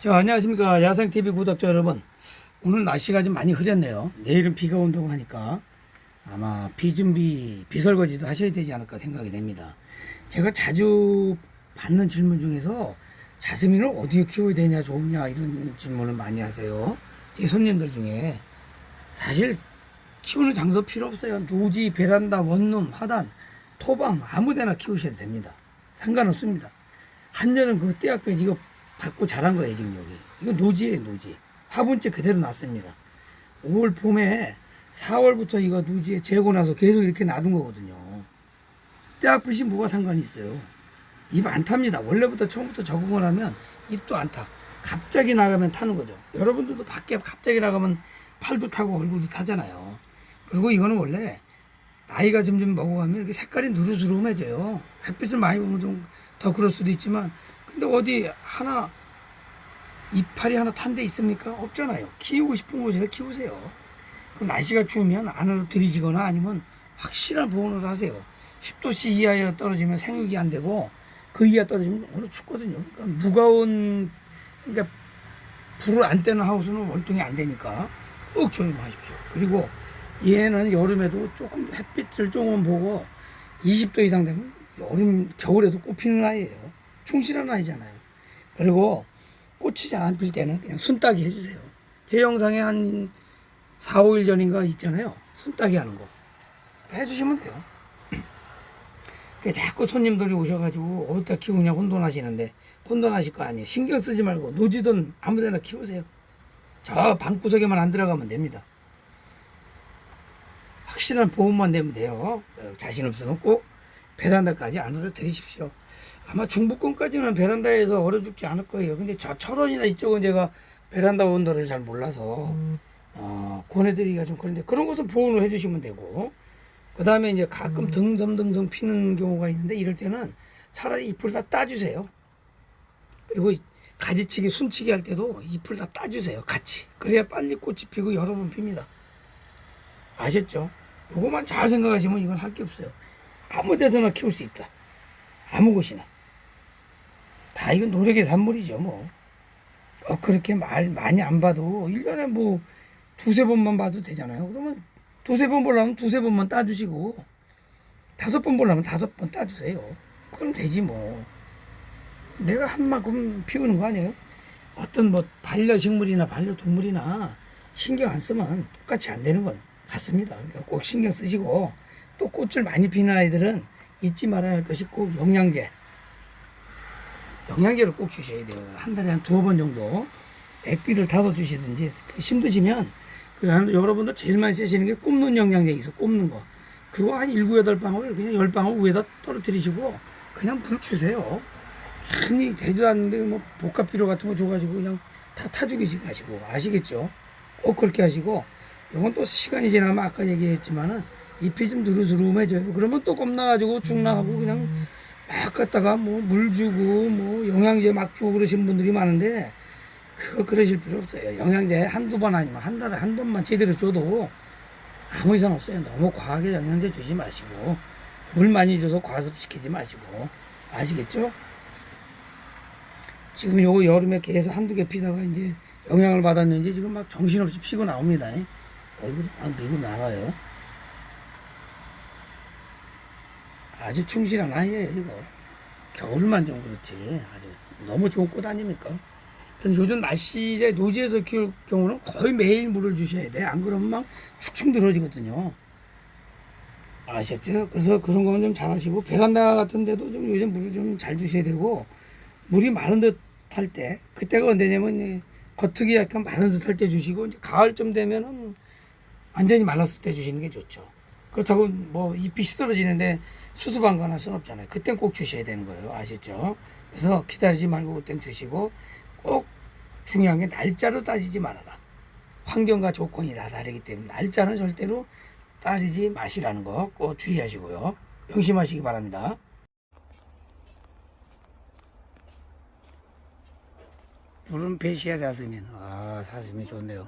자, 안녕하십니까. 야생TV 구독자 여러분. 오늘 날씨가 좀 많이 흐렸네요. 내일은 비가 온다고 하니까 아마 비 준비, 비 설거지도 하셔야 되지 않을까 생각이 됩니다. 제가 자주 받는 질문 중에서 자스민을 어디에 키워야 되냐, 좋으냐, 이런 질문을 많이 하세요. 제 손님들 중에. 사실 키우는 장소 필요 없어요. 노지, 베란다, 원룸, 하단, 토방 아무 데나 키우셔도 됩니다. 상관없습니다. 한여름 그 떼약볕 이거 받고 자란 거예요 지금 여기. 이거 노지예요 노지. 화분째 그대로 놨습니다. 5월 봄에 4월부터 이거 노지에 재고 나서 계속 이렇게 놔둔 거거든요. 떼약볕이 뭐가 상관이 있어요. 입 안 탑니다. 원래부터 처음부터 적응을 하면 입도 안 타. 갑자기 나가면 타는 거죠. 여러분들도 밖에 갑자기 나가면 팔도 타고 얼굴도 타잖아요. 그리고 이거는 원래 나이가 점점 먹어가면 이렇게 색깔이 누르스름해져요. 햇빛을 많이 보면 좀 더 그럴 수도 있지만, 근데 어디 하나 이파리 하나 탄 데 있습니까? 없잖아요. 키우고 싶은 곳에서 키우세요. 그 날씨가 추우면 안으로 들이지거나 아니면 확실한 보온을 하세요. 10도씨 이하에 떨어지면 생육이 안 되고 그 이하 떨어지면 오늘 춥거든요. 그러니까 무거운 그러니까 불을 안 떼는 하우스는 월동이 안 되니까 꼭 조심하십시오. 그리고 얘는 여름에도 조금 햇빛을 조금 보고 20도 이상 되면 여름 겨울에도 꽃 피는 아이예요. 충실한 아이잖아요. 그리고 꽃이 잘 안 필 때는 그냥 순따기 해주세요. 제 영상에 한 4, 5일 전인가 있잖아요. 순따기 하는 거. 해주시면 돼요. 그 자꾸 손님들이 오셔가지고 어디다 키우냐 혼돈하시는데 혼돈하실 거 아니에요. 신경 쓰지 말고 노지든 아무데나 키우세요. 저 방구석에만 안 들어가면 됩니다. 확실한 보험만 되면 돼요. 어, 자신 없으면 꼭 베란다까지 안으로 들이십시오. 아마 중부권까지는 베란다에서 얼어 죽지 않을 거예요. 근데 저 철원이나 이쪽은 제가 베란다 온도를 잘 몰라서 어, 권해드리기가 좀 그런데 그런 것은 보온을 해주시면 되고 그 다음에 이제 가끔 등성등성 피는 경우가 있는데 이럴 때는 차라리 잎을 다 따주세요. 그리고 가지치기, 순치기 할 때도 잎을 다 따주세요. 같이. 그래야 빨리 꽃이 피고 여러 번 핍니다. 아셨죠? 요거만 잘 생각하시면 이건 할 게 없어요. 아무 데서나 키울 수 있다. 아무 곳이나. 다 이건 노력의 산물이죠, 뭐. 어, 그렇게 말 많이 안 봐도, 1년에 뭐, 두세 번만 봐도 되잖아요. 그러면 두세 번 보려면 두세 번만 따주시고, 다섯 번 보려면 다섯 번 따주세요. 그럼 되지, 뭐. 내가 한 만큼 피우는 거 아니에요? 어떤 뭐, 반려식물이나 반려동물이나 신경 안 쓰면 똑같이 안 되는 건 같습니다. 그러니까 꼭 신경 쓰시고, 또 꽃을 많이 피는 아이들은 잊지 말아야 할 것이 꼭 영양제. 영양제를 꼭 주셔야 돼요. 한 달에 한 두어 번 정도 액비를 타서 주시든지 힘드시면 그 한- 여러분들 제일 많이 쓰시는 게 꼽는 영양제 있어 꼽는 거. 그거 한 일곱 여덟 방울 그냥 열 방울 위에다 떨어뜨리시고 그냥 물 주세요. 흔히 되지도 않는데 뭐 복합비료 같은 거 줘가지고 그냥 다 타죽이지 마시고 아시겠죠? 꼭 그렇게 하시고 이건 또 시간이 지나면 아까 얘기했지만은 잎이 좀 누르스름해져요. 그러면 또 겁나가지고 죽나하고 그냥 막 갖다가 뭐 물 주고 뭐 영양제 막 주고 그러신 분들이 많은데 그거 그러실 필요 없어요. 영양제 한두 번 아니면 한 달에 한 번만 제대로 줘도 아무 이상 없어요. 너무 과하게 영양제 주지 마시고 물 많이 줘서 과습시키지 마시고 아시겠죠? 지금 요거 여름에 계속 한두 개 피다가 이제 영향을 받았는지 지금 막 정신없이 피고 나옵니다. 얼굴이 막 미고 나와요. 아주 충실한 아이예요, 이거. 겨울만 좀 그렇지. 아주 너무 좋은 꽃 아닙니까? 요즘 날씨에 노지에서 키울 경우는 거의 매일 물을 주셔야 돼. 안 그러면 막 축축 늘어지거든요. 아셨죠? 그래서 그런 거는 좀 잘하시고, 베란다 같은 데도 좀 요즘 물을 좀 잘 주셔야 되고, 물이 마른 듯 할 때, 그때가 언제냐면, 겉흙이 약간 마른 듯 할 때 주시고, 이제 가을쯤 되면은 완전히 말랐을 때 주시는 게 좋죠. 그렇다고 뭐 잎이 시들어지는데 수습한 거나 쓸 없잖아요. 그땐 꼭 주셔야 되는 거예요. 아셨죠? 그래서 기다리지 말고 그땐 주시고 꼭 중요한 게 날짜로 따지지 말아라. 환경과 조건이 다 다르기 때문에 날짜는 절대로 따지지 마시라는 거 꼭 주의하시고요. 명심하시기 바랍니다. 물은 배시야 사슴이. 아, 사슴이 좋네요.